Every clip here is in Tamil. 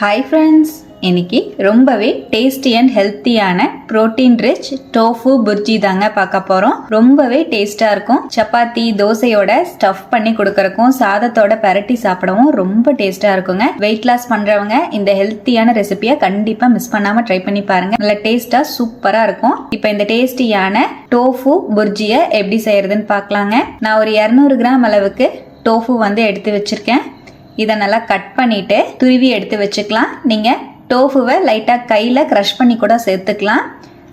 ஹாய் ஃப்ரெண்ட்ஸ் இன்னைக்கு ரொம்பவே டேஸ்டி அண்ட் ஹெல்த்தியான புரோட்டீன் ரிச் டோஃபு புர்ஜி தாங்க பார்க்க போகிறோம் ரொம்பவே டேஸ்ட்டாக இருக்கும். சப்பாத்தி தோசையோட ஸ்டஃப் பண்ணி கொடுக்கறக்கும் சாதத்தோட பரட்டி சாப்பிடவும் ரொம்ப டேஸ்ட்டாக இருக்குங்க. வெயிட் லாஸ் பண்ணுறவங்க இந்த ஹெல்த்தியான ரெசிபியை கண்டிப்பாக மிஸ் பண்ணாமல் ட்ரை பண்ணி பாருங்க. நல்ல டேஸ்ட்டாக சூப்பராக இருக்கும். இப்போ இந்த டேஸ்டியான டோஃபு புர்ஜியை எப்படி செய்யறதுன்னு பார்க்கலாங்க. நான் ஒரு இரநூறு கிராம் அளவுக்கு டோஃபு வந்து எடுத்து வச்சிருக்கேன். இதை நல்லா கட் பண்ணிட்டு துருவி எடுத்து வச்சுக்கலாம். நீங்கள் டோஃபுவை லைட்டாக கையில் க்ரஷ் பண்ணி கூட சேர்த்துக்கலாம்.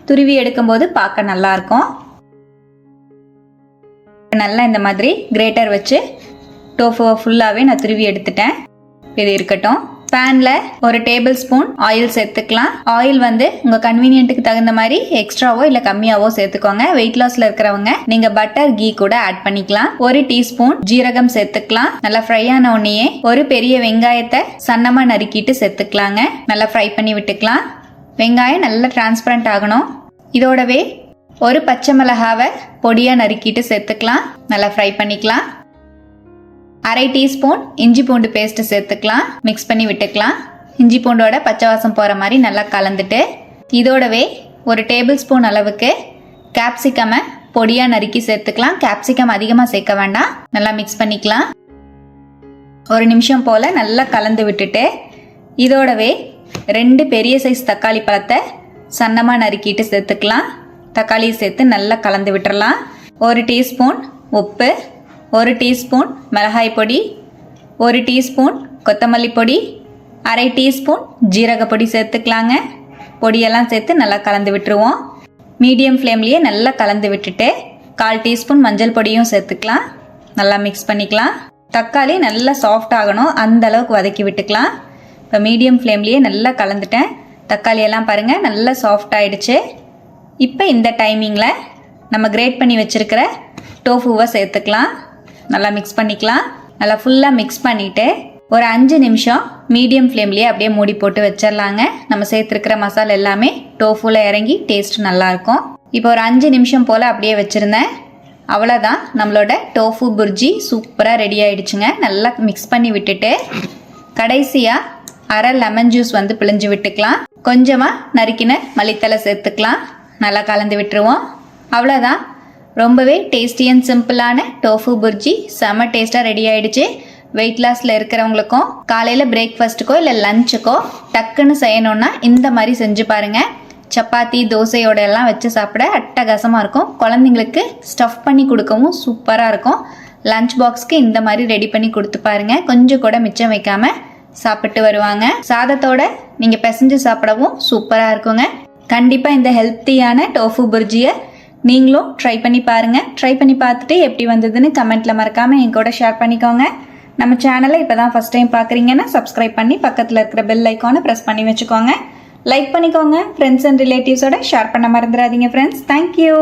துருவி எடுக்கும்போது பார்க்க நல்லாயிருக்கும் நல்லா இந்த மாதிரி கிரேட்டர் வச்சு டோஃபுவை ஃபுல்லாகவே நான் துருவி எடுத்துட்டேன். இது இருக்கட்டும். பேனில் ஒரு டேபிள் ஸ்பூன் ஆயில் சேர்த்துக்கலாம். ஆயில் வந்து உங்கள் கன்வீனியன்ட்டுக்கு தகுந்த மாதிரி எக்ஸ்ட்ராவோ இல்லை கம்மியாவோ சேர்த்துக்கோங்க. வெயிட் லாஸில் இருக்கிறவங்க நீங்கள் பட்டர் கீ கூட ஆட் பண்ணிக்கலாம். ஒரு டீஸ்பூன் ஜீரகம் சேர்த்துக்கலாம். நல்லா ஃப்ரை ஆன உடனேயே ஒரு பெரிய வெங்காயத்தை சன்னமாக நறுக்கிட்டு சேர்த்துக்கலாங்க. நல்லா ஃப்ரை பண்ணி விட்டுக்கலாம். வெங்காயம் நல்லா டிரான்ஸ்பரண்ட் ஆகணும். இதோடவே ஒரு பச்சை மிளகாவை பொடியாக நறுக்கிட்டு சேர்த்துக்கலாம். நல்லா ஃப்ரை பண்ணிக்கலாம். அரை டீஸ்பூன் இஞ்சி பூண்டு பேஸ்ட் சேர்த்துக்கலாம். மிக்ஸ் பண்ணி விட்டுக்கலாம். இஞ்சி பூண்டோட பச்சை வாசம் போகிற மாதிரி நல்லா கலந்துட்டு இதோடவே ஒரு டேபிள் ஸ்பூன் அளவுக்கு கேப்சிகமை பொடியாக நறுக்கி சேர்த்துக்கலாம். கேப்சிகம் அதிகமாக சேர்க்க வேண்டாம். நல்லா மிக்ஸ் பண்ணிக்கலாம். ஒரு நிமிஷம் போல் நல்லா கலந்து விட்டுட்டு இதோடவே ரெண்டு பெரிய சைஸ் தக்காளி பழத்தை சன்னமாக நறுக்கிட்டு சேர்த்துக்கலாம். தக்காளியை சேர்த்து நல்லா கலந்து விட்டுறலாம். ஒரு டீஸ்பூன் உப்பு ஒரு டீஸ்பூன் மிளகாய் பொடி ஒரு டீஸ்பூன் கொத்தமல்லி பொடி அரை டீஸ்பூன் ஜீரக பொடி சேர்த்துக்கலாங்க. பொடியெல்லாம் சேர்த்து நல்லா கலந்து விட்டுருவோம். மீடியம் ஃப்ளேம்லேயே நல்லா கலந்து விட்டுட்டு கால் டீஸ்பூன் மஞ்சள் பொடியும் சேர்த்துக்கலாம். நல்லா மிக்ஸ் பண்ணிக்கலாம். தக்காளி நல்லா சாஃப்ட் ஆகணும். அந்த அளவுக்கு வதக்கி விட்டுக்கலாம். இப்போ மீடியம் ஃப்ளேம்லேயே நல்லா கலந்துட்டேன். தக்காளி எல்லாம் பாருங்கள் நல்லா சாஃப்ட் ஆயிடுச்சு. இப்போ இந்த டைமிங்கில் நம்ம கிரேட் பண்ணி வச்சுருக்கிற டோஃபூவை சேர்த்துக்கலாம். நல்லா மிக்ஸ் பண்ணிக்கலாம். நல்லா ஃபுல்லாக மிக்ஸ் பண்ணிவிட்டு ஒரு அஞ்சு நிமிஷம் மீடியம் ஃப்ளேம்லேயே அப்படியே மூடி போட்டு வச்சிடலாங்க. நம்ம சேர்த்துருக்கிற மசாலா எல்லாமே டோஃபுல இறங்கி டேஸ்ட் நல்லாயிருக்கும் இப்போ ஒரு அஞ்சு நிமிஷம் போல் அப்படியே வச்சுருந்தேன். அவ்வளோதான் நம்மளோட டோஃபு புர்ஜி சூப்பராக ரெடி ஆயிடுச்சுங்க. நல்லா மிக்ஸ் பண்ணி விட்டுட்டு கடைசியாக அரை லெமன் ஜூஸ் வந்து பிழிஞ்சு விட்டுக்கலாம். கொஞ்சமாக நறுக்கின மல்லித்தலை சேர்த்துக்கலாம். நல்லா கலந்து விட்டுருவோம். அவ்வளோதான் ரொம்பவே டேஸ்டி அண்ட் சிம்பிளான டோஃபு புர்ஜி செம்ம டேஸ்ட்டாக ரெடி ஆயிடுச்சு. வெயிட் லாஸில் இருக்கிறவங்களுக்கும் காலையில் பிரேக்ஃபாஸ்ட்டுக்கோ இல்லை லஞ்சுக்கோ டக்குன்னு செய்யணுன்னா இந்த மாதிரி செஞ்சு பாருங்கள் சப்பாத்தி தோசையோட எல்லாம் வச்சு சாப்பிட அட்டகாசமாக இருக்கும். குழந்தைங்களுக்கு ஸ்டஃப் பண்ணி கொடுக்கவும் சூப்பராக இருக்கும். லஞ்ச் பாக்ஸ்க்கு இந்த மாதிரி ரெடி பண்ணி கொடுத்து பாருங்க. கொஞ்சம் கூட மிச்சம் வைக்காமல் சாப்பிட்டு வருவாங்க. சாதத்தோட நீங்கள் பிசைஞ்சு சாப்பிடவும் சூப்பராக இருக்குங்க. கண்டிப்பாக இந்த ஹெல்த்தியான டோஃபு புர்ஜியை நீங்களும் ட்ரை பண்ணி பாருங்கள் ட்ரை பண்ணி பார்த்துட்டு எப்படி வந்ததுன்னு கமெண்ட்டில் மறக்காமல் என் கூட ஷேர் பண்ணிக்கோங்க. நம்ம சேனலை இப்போ தான் ஃபஸ்ட் டைம் பார்க்குறீங்கன்னா சப்ஸ்கிரைப் பண்ணி பக்கத்தில் இருக்கிற பெல் ஐக்கானை ப்ரெஸ் பண்ணி வச்சுக்கோங்க. லைக் பண்ணிக்கோங்க. ஃப்ரெண்ட்ஸ் அண்ட் ரிலேட்டிவ்ஸோட ஷேர் பண்ண மறந்துடாதீங்க ஃப்ரெண்ட்ஸ் தேங்க்யூ